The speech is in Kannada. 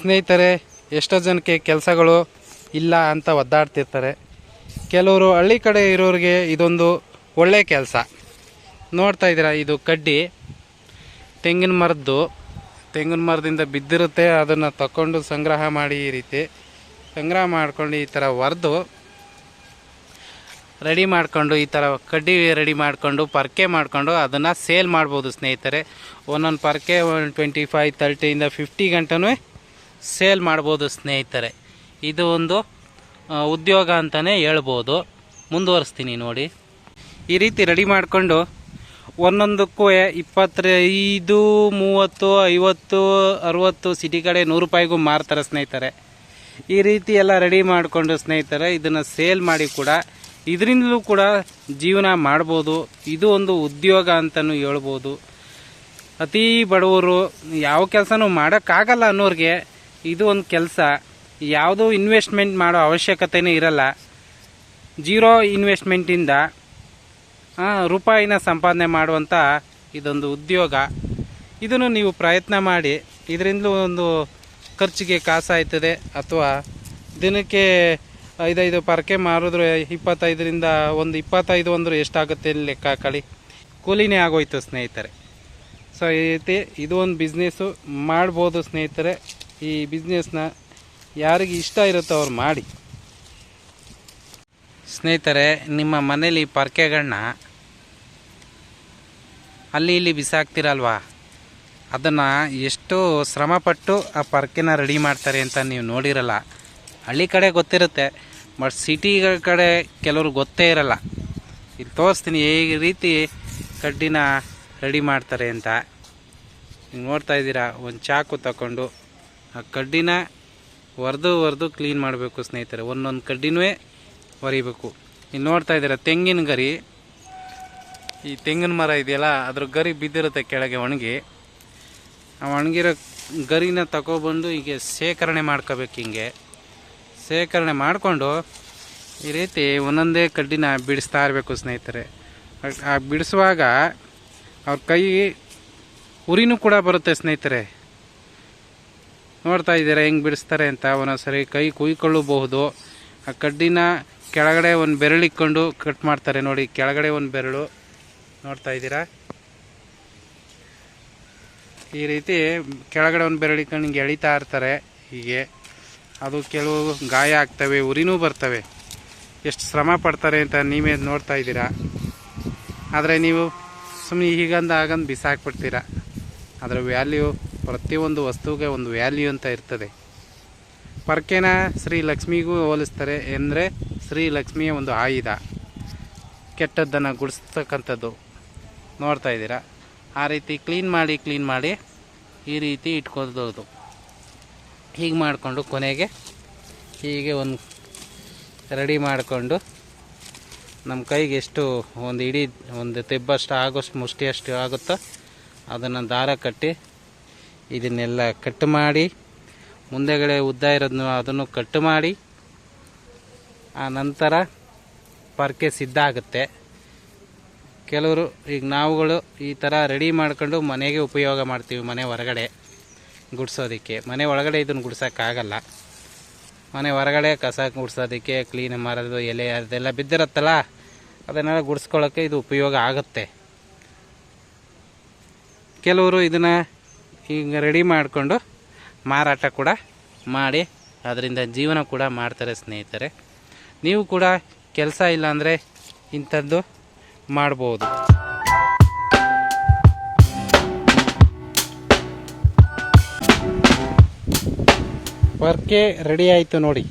ಸ್ನೇಹಿತರೆ, ಎಷ್ಟೋ ಜನಕ್ಕೆ ಕೆಲಸಗಳು ಇಲ್ಲ ಅಂತ ಒದ್ದಾಡ್ತಿರ್ತಾರೆ. ಕೆಲವರು ಹಳ್ಳಿ ಕಡೆ ಇರೋರಿಗೆ ಇದೊಂದು ಒಳ್ಳೆಯ ಕೆಲಸ. ನೋಡ್ತಾ ಇದ್ದೀರಾ, ಇದು ಕಡ್ಡಿ. ತೆಂಗಿನ ಮರದ್ದು. ತೆಂಗಿನ ಮರದಿಂದ ಬಿದ್ದಿರುತ್ತೆ, ಅದನ್ನು ತಗೊಂಡು ಸಂಗ್ರಹ ಮಾಡಿ ಈ ರೀತಿ ಸಂಗ್ರಹ ಮಾಡ್ಕೊಂಡು ಈ ಥರ ಒರೆದು ರೆಡಿ ಮಾಡಿಕೊಂಡು, ಈ ಥರ ಕಡ್ಡಿ ರೆಡಿ ಮಾಡಿಕೊಂಡು, ಪರ್ಕೆ ಮಾಡಿಕೊಂಡು ಅದನ್ನು ಸೇಲ್ ಮಾಡ್ಬೋದು ಸ್ನೇಹಿತರೆ. ಒಂದೊಂದು ಪರ್ಕೆ ಒಂದು ಟ್ವೆಂಟಿ ಫೈವ್ ತರ್ಟಿಯಿಂದ ಫಿಫ್ಟಿ ಗಂಟನೂ ಸೇಲ್ ಮಾಡ್ಬೋದು ಸ್ನೇಹಿತರೆ. ಇದು ಒಂದು ಉದ್ಯೋಗ ಅಂತಲೇ ಹೇಳ್ಬೋದು. ಮುಂದುವರಿಸ್ತೀನಿ ನೋಡಿ. ಈ ರೀತಿ ರೆಡಿ ಮಾಡಿಕೊಂಡು ಒಂದೊಂದಕ್ಕೂ ಇಪ್ಪತ್ತೈದು ಮೂವತ್ತು, ಐವತ್ತು, ಅರುವತ್ತು ಸಿಟಿ ಕಡೆ ನೂರು ರೂಪಾಯಿಗೂ ಮಾರ್ತಾರೆ ಸ್ನೇಹಿತರೆ. ಈ ರೀತಿ ಎಲ್ಲ ರೆಡಿ ಮಾಡಿಕೊಂಡು ಸ್ನೇಹಿತರೆ, ಇದನ್ನು ಸೇಲ್ ಮಾಡಿ ಕೂಡ ಇದರಿಂದಲೂ ಕೂಡ ಜೀವನ ಮಾಡ್ಬೋದು. ಇದು ಒಂದು ಉದ್ಯೋಗ ಅಂತಲೂ ಹೇಳ್ಬೋದು. ಅತಿ ಬಡವರು ಯಾವ ಕೆಲಸನೂ ಮಾಡೋಕ್ಕಾಗಲ್ಲ ಅನ್ನೋರಿಗೆ ಇದು ಒಂದು ಕೆಲಸ. ಯಾವುದೂ ಇನ್ವೆಸ್ಟ್ಮೆಂಟ್ ಮಾಡೋ ಅವಶ್ಯಕತೆಯೇ ಇರಲ್ಲ. ಜೀರೋ ಇನ್ವೆಸ್ಟ್ಮೆಂಟಿಂದ ರೂಪಾಯಿನ ಸಂಪಾದನೆ ಮಾಡುವಂಥ ಇದೊಂದು ಉದ್ಯೋಗ. ಇದನ್ನು ನೀವು ಪ್ರಯತ್ನ ಮಾಡಿ, ಇದರಿಂದಲೂ ಒಂದು ಖರ್ಚಿಗೆ ಕಾಸಾಯ್ತದೆ. ಅಥವಾ ದಿನಕ್ಕೆ ಐದೈದು ಪರಕೆ ಮಾರಿದ್ರೆ ಇಪ್ಪತ್ತೈದರಿಂದ ಒಂದು ಇಪ್ಪತ್ತೈದು ಅಂದರೆ ಎಷ್ಟಾಗುತ್ತೆ ಲೆಕ್ಕ ಹಾಕಳಿ ಕೂಲಿನೇ ಆಗೋಯ್ತು ಸ್ನೇಹಿತರೆ. ಸೊ ಈ ರೀತಿ ಇದು ಒಂದು ಬಿಸ್ನೆಸ್ಸು ಮಾಡ್ಬೋದು ಸ್ನೇಹಿತರೆ. ಈ ಬಿಸ್ನೆಸ್ನ ಯಾರಿಗೆ ಇಷ್ಟ ಇರುತ್ತೋ ಅವ್ರು ಮಾಡಿ. ಸ್ನೇಹಿತರೆ, ನಿಮ್ಮ ಮನೇಲಿ ಪರ್ಕೆಗಳನ್ನ ಅಲ್ಲಿ ಇಲ್ಲಿ ಬಿಸಾಕ್ತಿರಲ್ವಾ? ಅದನ್ನು ಎಷ್ಟು ಶ್ರಮಪಟ್ಟು ಆ ಪರ್ಕೆನ ರೆಡಿ ಮಾಡ್ತಾರೆ ಅಂತ ನೀವು ನೋಡಿರಲ್ಲ. ಹಳ್ಳಿ ಕಡೆ ಗೊತ್ತಿರುತ್ತೆ ಬಟ್ ಸಿಟಿಗಳ ಕಡೆ ಕೆಲವರು ಗೊತ್ತೇ ಇರಲ್ಲ. ಇಲ್ಲಿ ತೋರಿಸ್ತೀನಿ ಈ ರೀತಿ ಕಡ್ಡಿನ ರೆಡಿ ಮಾಡ್ತಾರೆ ಅಂತ. ನೀವು ನೋಡ್ತಾ ಇದ್ದೀರಾ, ಒಂದು ಚಾಕು ತಗೊಂಡು ಆ ಕಡ್ಡಿನ ಒರೆದು ಒರೆದು ಕ್ಲೀನ್ ಮಾಡಬೇಕು ಸ್ನೇಹಿತರೆ. ಒಂದೊಂದು ಕಡ್ಡಿನೂ ಒರಿಬೇಕು. ಇಲ್ಲಿ ನೋಡ್ತಾ ಇದ್ದೀರ ತೆಂಗಿನ ಗರಿ? ಈ ತೆಂಗಿನ ಮರ ಇದೆಯಲ್ಲ, ಅದ್ರ ಗರಿ ಬಿದ್ದಿರುತ್ತೆ ಕೆಳಗೆ ಒಣಗಿ. ಆ ಒಣಗಿರೋ ಗರಿನ ತಗೊಬಂದು ಹೀಗೆ ಶೇಖರಣೆ ಮಾಡ್ಕೋಬೇಕು ಹಿಂಗೆ. ಶೇಖರಣೆ ಮಾಡಿಕೊಂಡು ಈ ರೀತಿ ಒಂದೊಂದೇ ಕಡ್ಡಿನ ಬಿಡಿಸ್ತಾ ಇರಬೇಕು ಸ್ನೇಹಿತರೆ. ಆ- ಬಿಡಿಸುವಾಗ ಅವ್ರ ಕೈ ಉರಿನೂ ಕೂಡ ಬರುತ್ತೆ ಸ್ನೇಹಿತರೆ. ನೋಡ್ತಾ ಇದ್ದೀರಾ, ಹೆಂಗೆ ಬಿಡಿಸ್ತಾರೆ ಅಂತ ಒಂದೊಂದ್ಸರಿ ಕೈ ಕುಯ್ಕೊಳ್ಳಬಹುದು. ಆ ಕಡ್ಡಿನ ಕೆಳಗಡೆ ಒಂದು ಬೆರಳಿಕ್ಕೊಂಡು ಕಟ್ ಮಾಡ್ತಾರೆ ನೋಡಿ, ಕೆಳಗಡೆ ಒಂದು ಬೆರಳು. ನೋಡ್ತಾ ಇದ್ದೀರಾ? ಈ ರೀತಿ ಕೆಳಗಡೆ ಒಂದು ಬೆರಳಿಕೊಂಡು ಹಿಂಗೆ ಎಳಿತಾ ಇರ್ತಾರೆ ಹೀಗೆ. ಅದು ಕೆಲವು ಗಾಯ ಆಗ್ತವೆ, ಉರಿನೂ ಬರ್ತವೆ. ಎಷ್ಟು ಶ್ರಮ ಪಡ್ತಾರೆ ಅಂತ ನೀವೇ ನೋಡ್ತಾ ಇದ್ದೀರಾ? ಆದರೆ ನೀವು ಸುಮ್ಮನೆ ಹೀಗಂದು ಆಗಂದು ಬಿಸಾಕ್ಬಿಡ್ತೀರಾ. ಅದರ ವ್ಯಾಲ್ಯೂ ಪ್ರತಿಯೊಂದು ವಸ್ತುವಿಗೆ ಒಂದು ವ್ಯಾಲ್ಯೂ ಅಂತ ಇರ್ತದೆ. ಪರ್ಕೆನ ಶ್ರೀ ಲಕ್ಷ್ಮಿಗೂ ಹೋಲಿಸ್ತಾರೆ ಅಂದರೆ ಶ್ರೀ ಲಕ್ಷ್ಮಿಯ ಒಂದು ಆಯುಧ. ಕೆಟ್ಟದ್ದನ್ನು ಗುಡಿಸ್ತಕ್ಕಂಥದ್ದು. ನೋಡ್ತಾ ಇದ್ದೀರಾ? ಆ ರೀತಿ ಕ್ಲೀನ್ ಮಾಡಿ ಕ್ಲೀನ್ ಮಾಡಿ ಈ ರೀತಿ ಇಟ್ಕೋದು ಹೀಗೆ ಮಾಡಿಕೊಂಡು ಕೊನೆಗೆ ಹೀಗೆ ಒಂದು ರೆಡಿ ಮಾಡಿಕೊಂಡು ನಮ್ಮ ಕೈಗೆ ಎಷ್ಟು ಒಂದು ಇಡೀ ಒಂದು ತೆಬ್ಬಷ್ಟು ಆಗೋಷ್ಟು ಮುಷ್ಟಿಯಷ್ಟು ಆಗುತ್ತೋ ಅದನ್ನು ದಾರ ಕಟ್ಟಿ ಇದನ್ನೆಲ್ಲ ಕಟ್ ಮಾಡಿ, ಮುಂದೆಗಡೆ ಉದ್ದ ಇರೋದನ್ನು ಅದನ್ನು ಕಟ್ ಮಾಡಿ, ಆ ನಂತರ ಪರ್ಕೆ ಸಿದ್ಧ ಆಗುತ್ತೆ. ಕೆಲವರು, ಈಗ ನಾವುಗಳು ಈ ಥರ ರೆಡಿ ಮಾಡ್ಕೊಂಡು ಮನೆಗೆ ಉಪಯೋಗ ಮಾಡ್ತೀವಿ ಮನೆ ಹೊರಗಡೆ ಗುಡಿಸೋದಕ್ಕೆ. ಮನೆ ಒಳಗಡೆ ಇದನ್ನು ಗುಡ್ಸೋಕ್ಕಾಗಲ್ಲ. ಮನೆ ಹೊರಗಡೆ ಕಸ ಗುಡ್ಸೋದಕ್ಕೆ, ಕ್ಲೀನ್ ಮಾಡೋದು, ಎಲೆ ಅದೆಲ್ಲ ಬಿದ್ದಿರತ್ತಲ್ಲ, ಅದನ್ನೆಲ್ಲ ಗುಡಿಸ್ಕೊಳ್ಳೋಕ್ಕೆ ಇದು ಉಪಯೋಗ ಆಗುತ್ತೆ. ಕೆಲವರು ಇದನ್ನು ಈಗ ರೆಡಿ ಮಾಡಿಕೊಂಡು ಮಾರಾಟ ಕೂಡ ಮಾಡಿ, ಅದರಿಂದ ಜೀವನ ಕೂಡ ಮಾಡ್ತಾರೆ ಸ್ನೇಹಿತರೆ. ನೀವು ಕೂಡ ಕೆಲಸ ಇಲ್ಲಾಂದರೆ ಇಂಥದ್ದು ಮಾಡ್ಬೋದು. ವರ್ಕೆ ರೆಡಿ ಆಯಿತು ನೋಡಿ.